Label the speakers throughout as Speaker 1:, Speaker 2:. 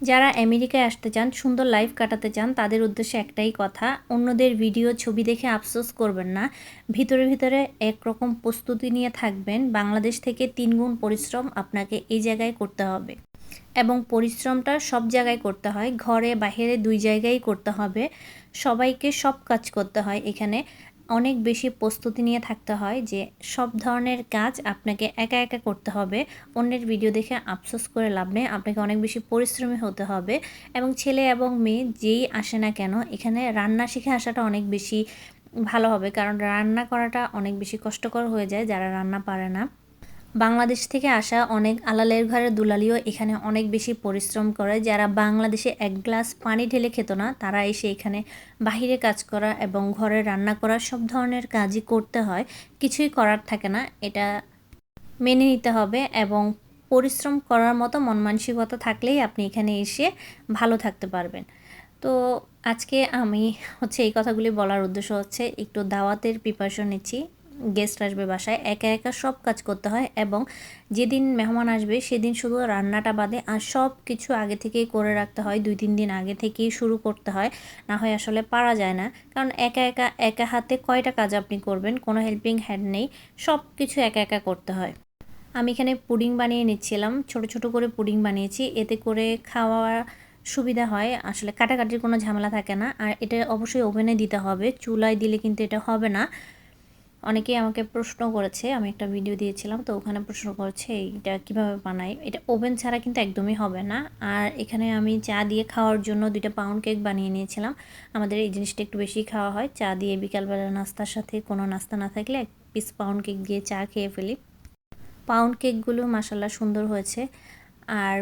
Speaker 1: যারা আমেরিকায় আসতে চান, সুন্দর লাইফ কাটাতে চান, তাদের উদ্দেশ্যে একটাই কথা, অন্যদের ভিডিও ছবি দেখে আফসোস করবেন না। ভিতরে ভিতরে একরকম প্রস্তুতি নিয়ে থাকবেন। বাংলাদেশ থেকে তিনগুণ পরিশ্রম আপনাকে এই জায়গায় করতে হবে। এবং পরিশ্রমটা সব জায়গায় করতে হয়। ঘরে বাইরে দুই জায়গায় করতে হবে। সবাইকে সব কাজ করতে হয় এখানে। অনেক বেশি প্রস্তুতি নিয়ে থাকতে হয় যে সব ধরনের কাজ আপনাকে একা একা করতে হবে। অন্যের ভিডিও দেখে আফসোস করে লাভ নেই, আপনাকে অনেক বেশি পরিশ্রমী হতে হবে। এবং ছেলে এবং মেয়ে যেই আসে না কেন, এখানে রান্না শিখে আসাটা অনেক বেশি ভালো হবে। কারণ রান্না করাটা অনেক বেশি কষ্টকর হয়ে যায় যারা রান্না পারে না। বাংলাদেশ থেকে আসা অনেক আলালের ঘরের দুলালিও এখানে অনেক বেশি পরিশ্রম করে। যারা বাংলাদেশে এক গ্লাস পানি ঢেলে খেত না, তারা এসে এখানে বাহিরে কাজ করা এবং ঘরে রান্না করা সব ধরনের কাজই করতে হয়। কিছুই করার থাকে না, এটা মেনে নিতে হবে এবং পরিশ্রম করার মতো মন মানসিকতা থাকলেই আপনি এখানে এসে ভালো থাকতে পারবেন। তো আজকে আমি হচ্ছে এই কথাগুলি বলার উদ্দেশ্য হচ্ছে, একটু দাওয়াতের প্রিপারেশন নিচ্ছি। গেস্ট আসবে বাসায়, একা একা সব কাজ করতে হয় এবং যেদিন মেহমান আসবে সেদিন শুধু রান্নাটা বাদে আর সব কিছু আগে থেকেই করে রাখতে হয়, দুই তিন দিন আগে থেকেই শুরু করতে হয়, না হয় আসলে পারা যায় না। কারণ একা একা একা হাতে কয়টা কাজ আপনি করবেন, কোনো হেল্পিং হ্যান্ড নেই, সব কিছু একা একা করতে হয়। আমি এখানে পুডিং বানিয়ে নিচ্ছিলাম, ছোট ছোট করে পুডিং বানিয়েছি, এতে করে খাওয়া সুবিধা হয়, আসলে কাটাকাটির কোনো ঝামেলা থাকে না, আর এটা অবশ্যই ওভেনে দিতে হবে, চুলায় দিলে কিন্তু এটা হবে না। অনেকেই আমাকে প্রশ্ন করেছে, আমি একটা ভিডিও দিয়েছিলাম, তো ওখানে প্রশ্ন করেছে, এইটা কীভাবে বানাই? এটা ওভেন ছাড়া কিন্তু একদমই হবে না। আর এখানে আমি চা দিয়ে খাওয়ার জন্য দুইটা পাউন্ড কেক বানিয়ে নিয়েছিলাম। আমাদের এই জিনিসটা একটু বেশি খাওয়া হয়। চা দিয়ে বিকালবেলা নাস্তার সাথে কোনো নাস্তা না থাকলে এক পিস পাউন্ড কেক দিয়ে চা খেয়ে ফেলি। পাউন্ড কেকগুলো মাসাল্লাহ সুন্দর হয়েছে। আর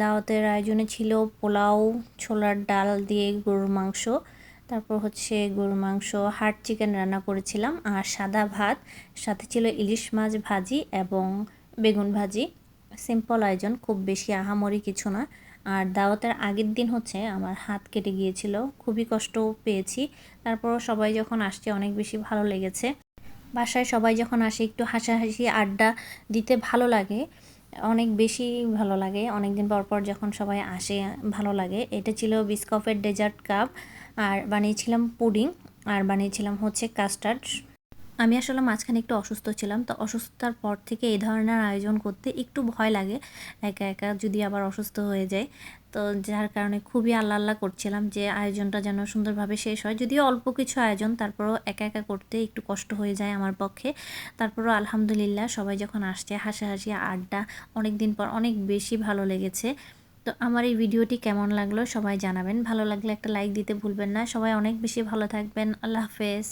Speaker 1: দাওয়াতের আয়োজনে ছিল পোলাও, ছোলার ডাল দিয়ে গরুর মাংস। তারপর হচ্ছে গরুর মাংস, হাট চিকেন রান্না করেছিলাম, আর সাদা ভাত, সাথে ছিল ইলিশ মাছ ভাজি এবং বেগুন ভাজি। সিম্পল আয়োজন, খুব বেশি আহামরি কিছু না। আর দাওয়াতের আগের দিন হচ্ছে আমার হাত কেটে গিয়েছিল, খুবই কষ্ট পেয়েছি। তারপর সবাই যখন আসছে অনেক বেশি ভালো লেগেছে। বাসায় সবাই যখন আসে, একটু হাসাহাসি, আড্ডা দিতে ভালো লাগে। অনেক বেশি ভালো লাগে। অনেক দিন পর পর যখন সবাই আসে, ভালো লাগে। এটা ছিল বিস্কফের ডেজার্ট কাপ আর বানিয়েছিলাম পুডিং আর বানিয়েছিলাম হচ্ছে কাস্টার্ড আমি আসলে মাঝখানে একটু অসুস্থ ছিলাম, তো অসুস্থতার পর থেকে এই ধরনের আয়োজন করতে একটু ভয় লাগে। একা একা যদি আবার অসুস্থ হয়ে যায়, তো যার কারণে খুবই আল্লাহ আল্লাহ করছিলাম যে আয়োজনটা যেন সুন্দরভাবে শেষ হয়। যদিও অল্প কিছু আয়োজন, তারপরও একা একা করতে একটু কষ্ট হয়ে যায় আমার পক্ষে। তারপরও আলহামদুলিল্লাহ সবাই যখন আসছে, হাসাহাসি, আড্ডা অনেক দিন পর অনেক বেশি ভালো লেগেছে। তো আমার এই ভিডিওটি কেমন লাগল সবাই জানাবেন। ভালো লাগলে একটা লাইক দিতে ভুলবেন না। সবাই অনেক বেশি ভালো থাকবেন। আল্লাহ হাফেজ।